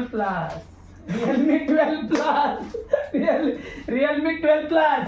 Twelve plus Realme twelve plus real Realme twelve plus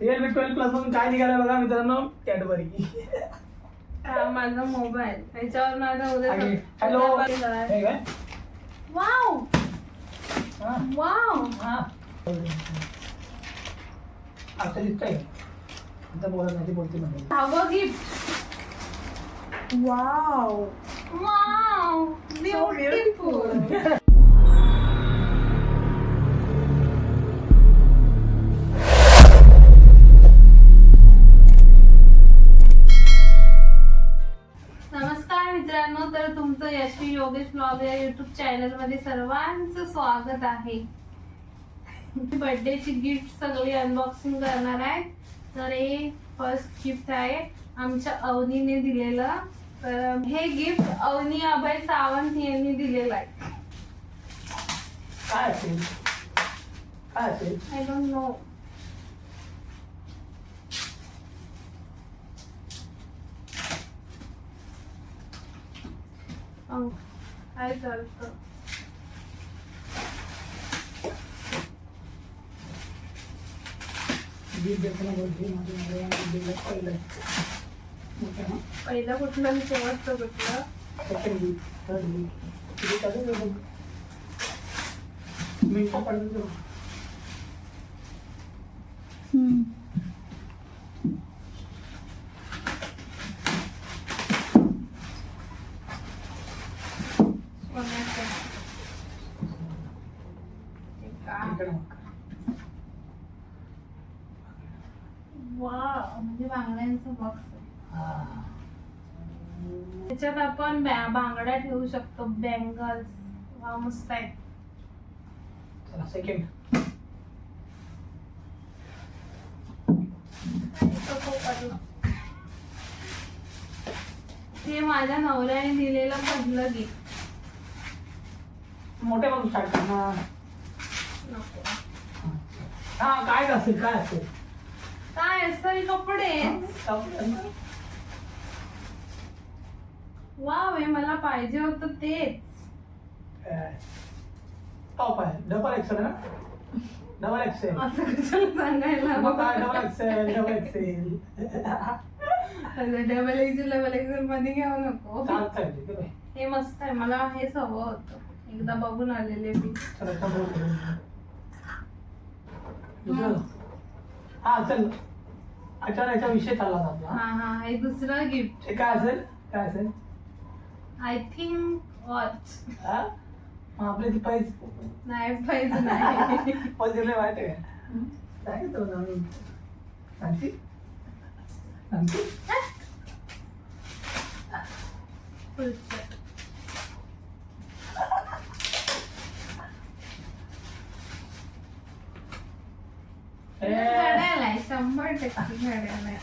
Realme twelve plus म्हणून काय निघालं बघा मित्रांनो? कॅडबरी हा माझा मोबाईल त्याच्यावर माझा उद्या हॅलो हे काय? वाव हा. वाव हा. आता दिसतंय. आता बोलत नाही ती बोलते म्हणजे हवं gift wow wow beautiful Yogesh blog या युट्यूब चॅनलमध्ये सर्वांचं स्वागत आहे. बर्थडेची गिफ्ट सगळी अनबॉक्सिंग करणार आहे तर हे फर्स्ट गिफ्ट आहे. आमच्या अवनीने दिलेलं. तर हे गिफ्ट अवनी अभय सावंत यांनी दिलेलं आहे. काय असेल? काय असेल? आय डोंट नो काय चालतं. पहिलं. कुठलं आणि शेवटचं कुठलं? मिनिटं पडलं तर सोन्याचं. हे काय? इकडे बघ. वाव म्हणजे बांगड्यांचं बॉक्स आहे. त्याच्यात आपण बांगड्या ठेवू शकतो बँगल्स वा मस्त आहे चला सेकंड इथं खूप पडलं. ते माझ्या नवऱ्याने दिलेलं पहिलं गिफ्ट मोठे बघू स्टार्ट कर. ना हा काय असेल काय असेल? काय असेल कपडे. वाव हे मला पाहिजे होतं तेच. टॉप आहे. डबल एक्सेल ना? डबल एक्सेल असं कशाला सांगायला? मग काय double XL double XL double XL double XL मध्ये घ्यावं नको. हे मस्त आहे मला हेच हवं होतं. एकदा बघून आलेले मी. चला करू. हा चल. अचानक विषय चालला होता आपला हा हा हे दुसरं गिफ्ट काय असेल? काय असेल? आय थिंक वॉच हा? मग आपले ती पैस. नाही पाहिजे नाही. पैसे दिले माहिती आहे का? सांगितलं होतं आम्ही सांगते सांगते पुढचं. ए, घड्याळ आहे शंभर टक्के घड्याळ आहे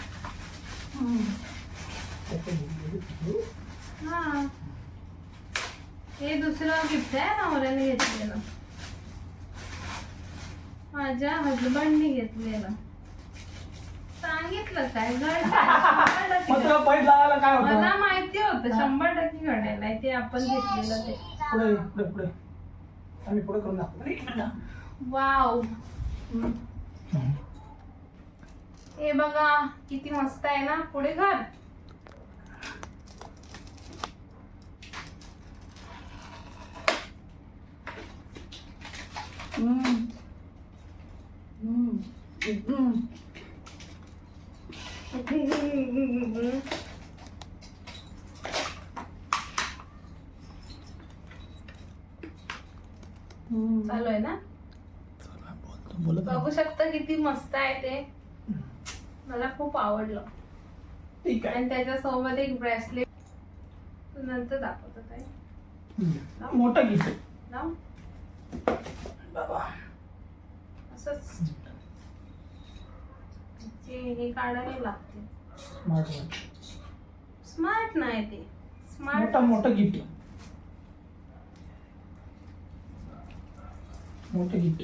हा हे दुसरं गिफ्ट आहे नवऱ्याने घेतलेलं. माझ्या हजबंडने घेतलेलं. सांगितलं काय? तुला पैसे काय मला होतं माहिती होतं शंभर टक्के घडेल आहे ते आपण घेतलेलं ते. पुढे ये, पुढे पुढे. आम्ही पुढे करून जा. वाव. हे बघा किती मस्त आहे ना पुढे घर. चालू आहे ना. बघू शकता किती मस्त आहे ते मला खूप आवडलं. ठीक आहे. आणि त्याच्या सोबत एक ब्रेसलेट नंतर दाखवतो काय हम्म. मोठं गिफ्ट लाव बाबा. असंच. जे हे काढावे लागते. स्मार्ट वॉच स्मार्ट नाही ते. स्मार्ट मोठं मोठं गिफ्ट मोठं गिफ्ट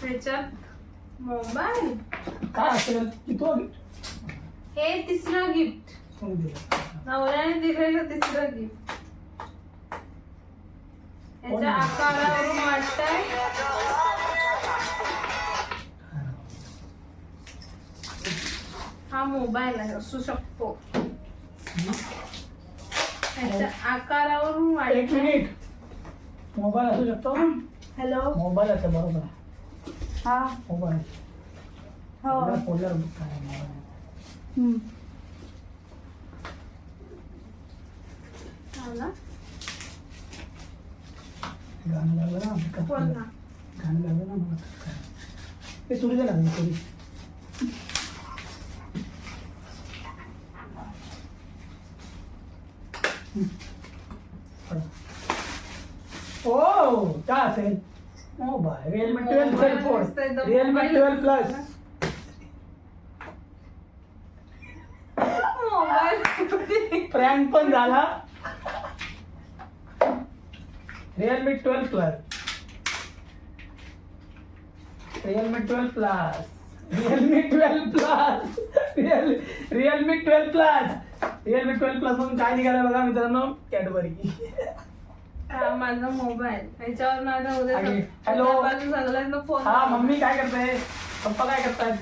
त्याच्यात मोबाईल. काय असेल? की तो गिफ्ट हे तिसरं गिफ्ट कोणी दिलं? नवऱ्याने दिलेलं तिसरं गिफ्ट याच्या आकारावरून वाटतंय. हा मोबाईल आहे असू शकतो. याच्या आकारावरून एक वाटतंय. मिनिट. मोबाईल असू शकतो? हॅलो. मोबाईल आहे बरोबर. आहे. हा मोबाईल हो मोबाईल फोडल्यावर काय मोबाईल हम्म. हा ना? गाणं लागलं ना कट बोल केलं. ना गाणं लागलं ना मला कट करायला. ते सुरू दे ना सुरू ओ काय असेल mobile Realme twelve sale phone Realme twelve plus mobile prank पण झाला. Realme twelve plus Realme twelve plus Realme twelve plus real Realme twelve plus Realme twelve plus म्हणून काय निघालं बघा मित्रांनो? कॅडबरी हा माझा मोबाईल. याच्यावर माझा उद्या आणि- सग-. उद्यापासून सगळ्यांना फोन हा मम्मी काय करते पप्पा काय करतात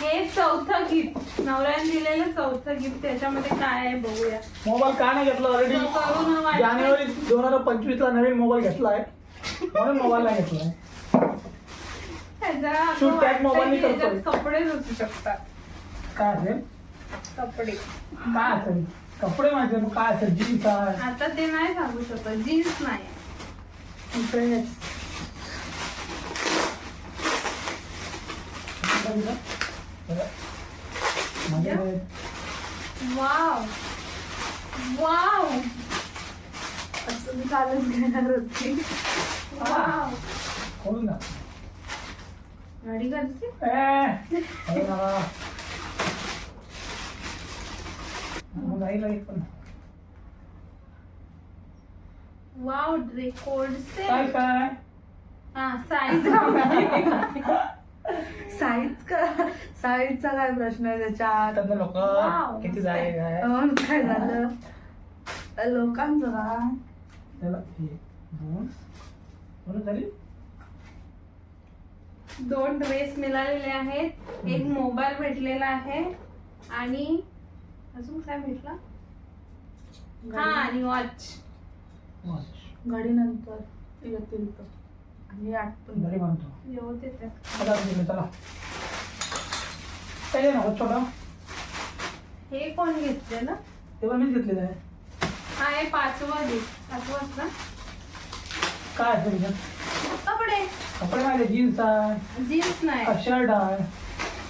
हे चौथं गिफ्ट नवऱ्याने दिलेलं चौथं गिफ्ट त्याच्यामध्ये काय आहे बघूया. मोबाईल का नाही घेतला? ऑलरेडी तो करून वाटतं. जानेवारी दोन हजार पंचवीस ला नवीन मोबाईल घेतलाय. म्हणून मोबाईल नाही घेतलाय. त्याच्या असं Shoot tag वाटतंय mobile की करतोय. याच्यात कपडेच असू शकतात. काय असेल? कपडे. काय असेल? कपडे माहिती मग काय असेल जीन्स आहे? आता ते नाही सांगू शकत जीन्स नाही. Dress wow. वाव. असं मी घेणार होती. वाव. खोलून ना. गाडी करते ए, अरे बाबा. नाही लागेल पण. वाव रेकॉर्ड काय काय? हा साईज साईज का? साईजचा काय प्रश्न आहे त्याच्यात? त्यातलं लोक Wow. किती जाय काय? अं, काय झालं? लोकांचं का त्याला एक, दोन बरं झाली दोन ड्रेस मिळालेले आहेत. एक मोबाईल भेटलेला आहे. आणि अजून काय भेटला? हा आणि वॉच वाच. घडीनंतर येतील तो आणि आठवण घरी म्हणतो आता दिलं चला काय ना छोटा? हे कोण घेतलेलं तेव्हा मीच घेतलेलं आहे. हा हे पाचवा गिफ्ट पाचवाच ना काय असेल त्याच्यात? कपडे. कपडे माझे जीन्स आहे. जीन्स नाही. शर्ट आहे.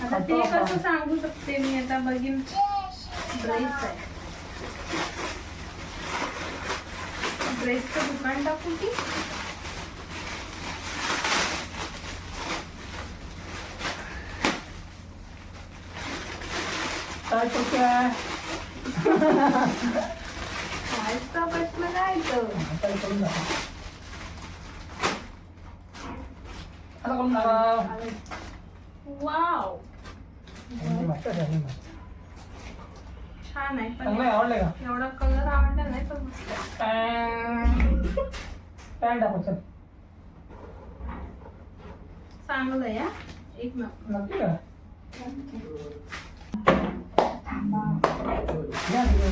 आता ते कसं सांगू शकते मी? आता बघीन. ड्रेस आहे? ड्रेसचं दुकान टाकू की काय प्रश्न काय तर. वाव चांगली मस्त झाली मस्त. छान आहे पण चांगलं आवडलं का एवढा कलर आवडला नाही पण मस्त आहे. पॅन्ट चल चांगलं आहे हा. एक नंबर नक्की का या तिकडे.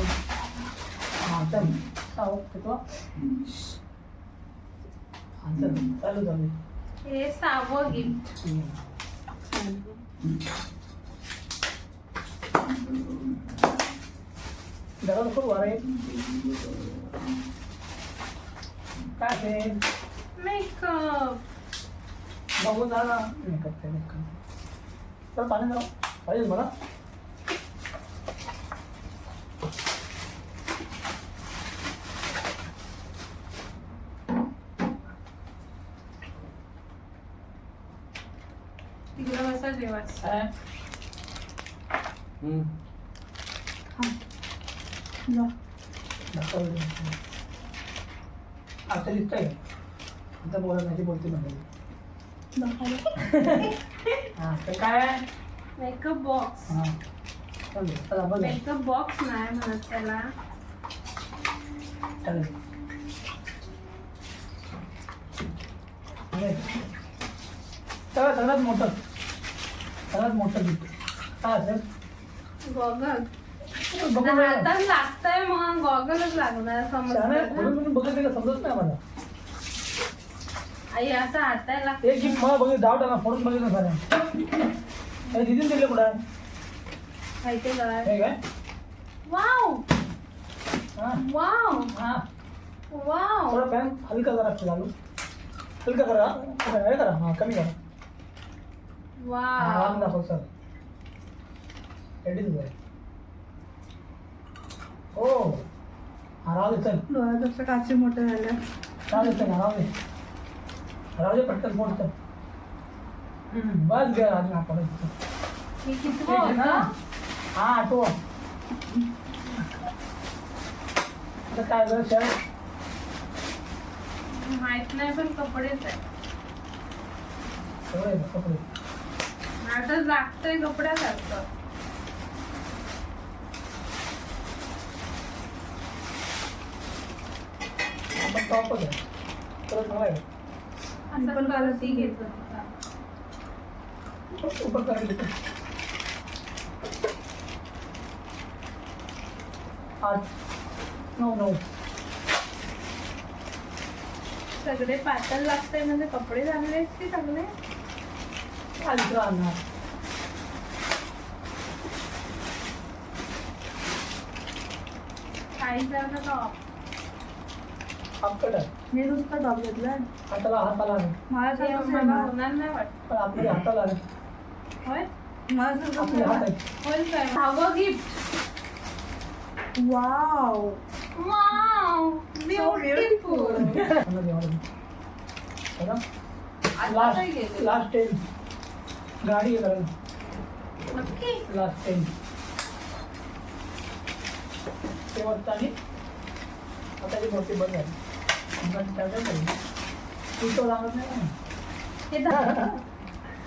हा चल तिथं. हा, चल चालू चालू हे सहावं गिफ्ट खूप वार. आहे काय असेल मेकअप. बघू झाला मेकअप ते मेकअप. चल पाणी जाऊ पाहिजे मला. तिकडं बसा जेवायचं काय? जा. आता दिसतंय आता बोलत नाही बोलते म्हणजे तर काय? मेकअप बॉक्स हा मेकअप बॉक्स नाही म्हणत त्याला सगळ्यात मोठं सगळ्यात मोठं गॉगल हातात लागतंय मग गॉगलच लागणार म्हणून ना. बघत नाही समजत नाही मला आई असं हातायला एक गिफ्ट मला बघित डाऊट आला फोडून बघितलं साऱ्या हे दिदीन दिले कुठं? आहे? माहिती हे काय? वाव! हा. वाव! हा. वाव! थोडा पॅन हलका करा चालू हलका करा. हे करा हा कमी करा. हा वाव दाखव सर आहे हो राहू दे चल. डोळ्यापेक्षा काची मोठे झाल्या राहू दे चल राहू दे. राहू दे पटकन फोन कर हम्म, बस घ्या अजून आपण हे किती ठीक आहे ना होतं हा? आठव. आता काय झालं शर्ट माहीत नाही पण कपडेच आहे सगळे कपडे. आता लागतंय कपड्यासारखं. आपण आहे परत मला पण घेतलं आठ नऊ नऊ. सगळे पातळ लागतंय म्हणजे कपडे चांगले आहेत की चांगले खालीच राहणार काही जण टॉप मी नुसतं घेतलाय. हाताला. मला. होणार नाही वाटत. पण आपल्या हाताला. होय? मला होईल काय गिफ्ट वाव. वाव. ब्युटिफुल मला द्यावं लागेल. बघा. आता काय लास्ट गेले? लास्ट टेन गाडी आहे नक्की. लास्ट टेन शेवटचा आणि आता जी मोठी बंद नाही. तू तो सांगत नाही ना. हे दा-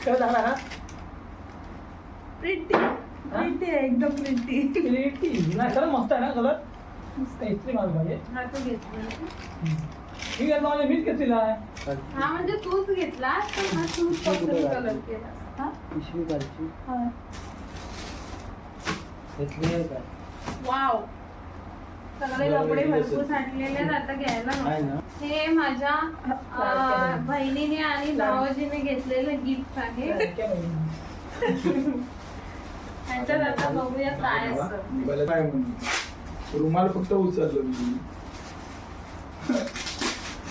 काय सांगणार ना प्रिटी प्रिटी आहे एकदम प्रिटी प्लेटी नाही खरं मस्त आहे ना कलर मस्त इस्त्री माल पाहिजे हा तू घेतला मी घेतला म्हणजे मीच घेतलेला आहे हा म्हणजे तूच घेतला तर मग तूच पसंत कलर केला पिशवी काढची. घेतली आहे का वाव सगळे कपडे भरपूर साठलेले आता घ्यायला हे माझ्या बहिणीने आणि भावाजीने घेतलेलं गिफ्ट आहे. ह्याच्यात आता बघूया काय असतं. रुमाल फक्त उचललो मी.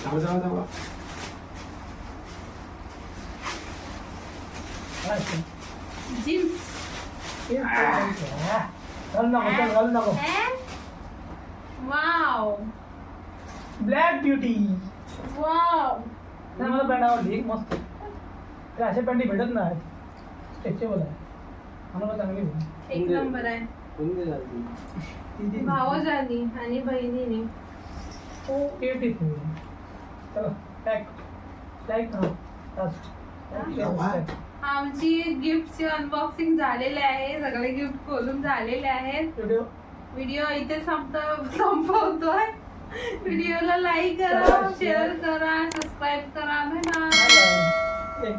धावा धावा धावा? जीन्स हा. घाल नको चल, घाल नको. वाव ब्लॅक ब्युटी वाव नाही मला पॅन्ट आवडली मस्त. ते अशा पॅन्टी भेटत नाही स्ट्रेचेबल आहे. मला चांगली भेटली. एक नंबर आहे. कोणती झाली ती- ती- भावजानी आणि बहिणीने. हो ब्युटीफुल चला पॅक हा. लास्ट आमची गिफ्टची अनबॉक्सिंग झालेली आहे. सगळे गिफ्ट खोलून झालेले आहेत. व्हिडिओ व्हिडिओ इथे संपत संपवतोय. व्हिडिओला लाईक करा शेअर करा सबस्क्राईब करा एक